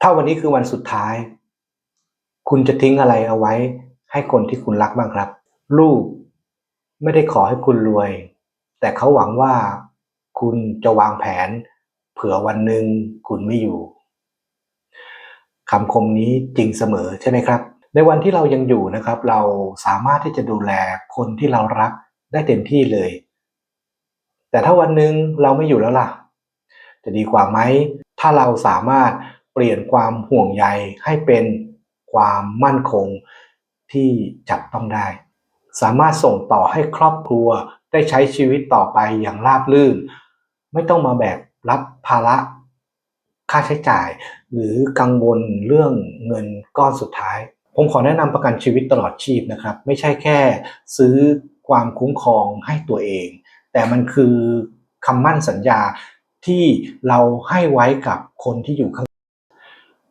ถ้าวันนี้คือวันสุดท้าย คุณจะทิ้งอะไรเอาไว้ ให้คนที่คุณรักบ้างครับ ลูกไม่ได้ขอให้คุณรวย แต่เขาหวังว่าคุณจะวางแผน เผื่อวันหนึ่งคุณไม่อยู่คำคมนี้จริงเสมอใช่ไหมครับ ในวันที่เรายังอยู่นะครับ เราสามารถที่จะดูแลคนที่เรารักได้เต็มที่เลย แต่ถ้าวันหนึ่งเราไม่อยู่แล้วล่ะ จะดีกว่าไหม ถ้าเราสามารถ เปลี่ยนความห่วงใยให้เป็นความมั่นคงที่จับต้องได้ สามารถส่งต่อให้ครอบครัวได้ใช้ชีวิตต่อไปอย่างราบรื่น ไม่ต้องมาแบกรับภาระค่าใช้จ่าย หรือกังวลเรื่องเงินก้อนสุดท้าย ผมขอแนะนำประกันชีวิตตลอดชีพนะครับ ไม่ใช่แค่ซื้อความคุ้มครองให้ตัวเอง แต่มันคือคำมั่นสัญญาที่เราให้ไว้กับคนที่อยู่ข้าง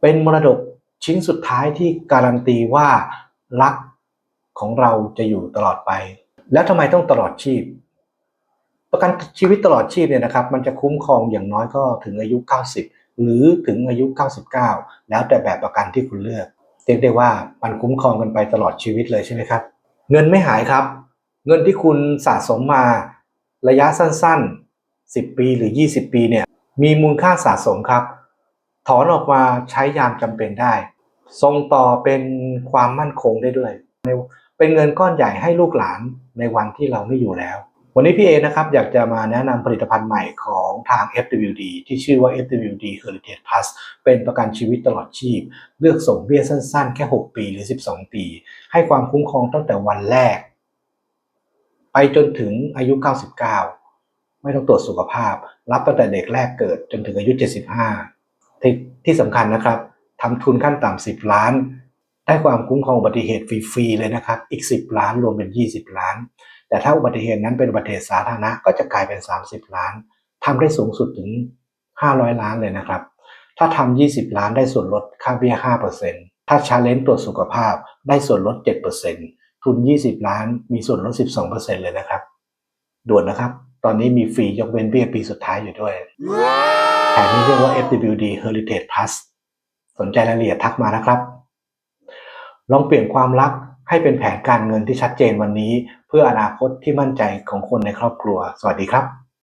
เป็นมรดกชิ้นสุดท้ายที่การันตีว่ารักของเราจะอยู่ตลอดไป แล้วทำไมต้องตลอดชีพ ประกันชีวิตตลอดชีพเนี่ยนะครับ มันจะคุ้มครองอย่างน้อยก็ถึงอายุ 90 หรือถึงอายุ 99 แล้วแต่แบบประกันที่คุณเลือกเรียกได้ว่ามันคุ้มครองกันไปตลอดชีวิตเลยใช่ไหมครับ เงินไม่หายครับ เงินที่คุณสะสมมาระยะสั้นๆ 10 ปีหรือ 20 ปีเนี่ยมีมูลค่าสะสมครับ ถอนออกมาใช้ยามจำเป็นได้ส่งต่อเป็นความมั่นคงได้ด้วย เป็นเงินก้อนใหญ่ให้ลูกหลานในวันที่เราไม่อยู่แล้ว วันนี้พี่เอนะครับอยากจะมาแนะนำผลิตภัณฑ์ใหม่ของทาง FWD ที่ชื่อว่า FWD Heritage Plus เป็นประกันชีวิตตลอดชีพ เลือกส่งเบี้ยสั้นๆ แค่ 6 ปีหรือ 12 ปี ให้ความคุ้มครองตั้งแต่วันแรก ไปจนถึงอายุ 99 ไม่ต้องตรวจสุขภาพ รับตั้งแต่เด็กแรกเกิดจนถึงอายุ 75 ที่ที่สำคัญนะครับทำทุนขั้นต่ำ10ล้าน ได้ความคุ้มครองอุบัติเหตุฟรีๆเลยนะครับ อีก 10 ล้านรวมเป็น 20 ล้าน แต่ถ้าอุบัติเหตุนั้นเป็นอุบัติเหตุสาธารณะก็จะกลายเป็น 30 ล้านทำได้สูงสุดถึง 500 ล้านเลยนะครับ ถ้าทำ20 ล้านได้ส่วนลดค่าเบี้ย 5%ถ้าชาเลนจ์ตรวจสุขภาพได้ส่วนลด 7%ทุน 20 ล้านมีส่วนลด 12%เลยนะครับ ด่วนนะครับ ตอนนี้มีฟรียกเว้นเบี้ยปีสุดท้ายอยู่ด้วย นนี้เรียกว่า FWD Heritage Plus สนใจรายละเอียดทักมานะครับ ลองเปลี่ยนความรักให้เป็นแผนการเงินที่ชัดเจนวันนี้ เพื่ออนาคตที่มั่นใจของคนในครอบครัว สวัสดีครับ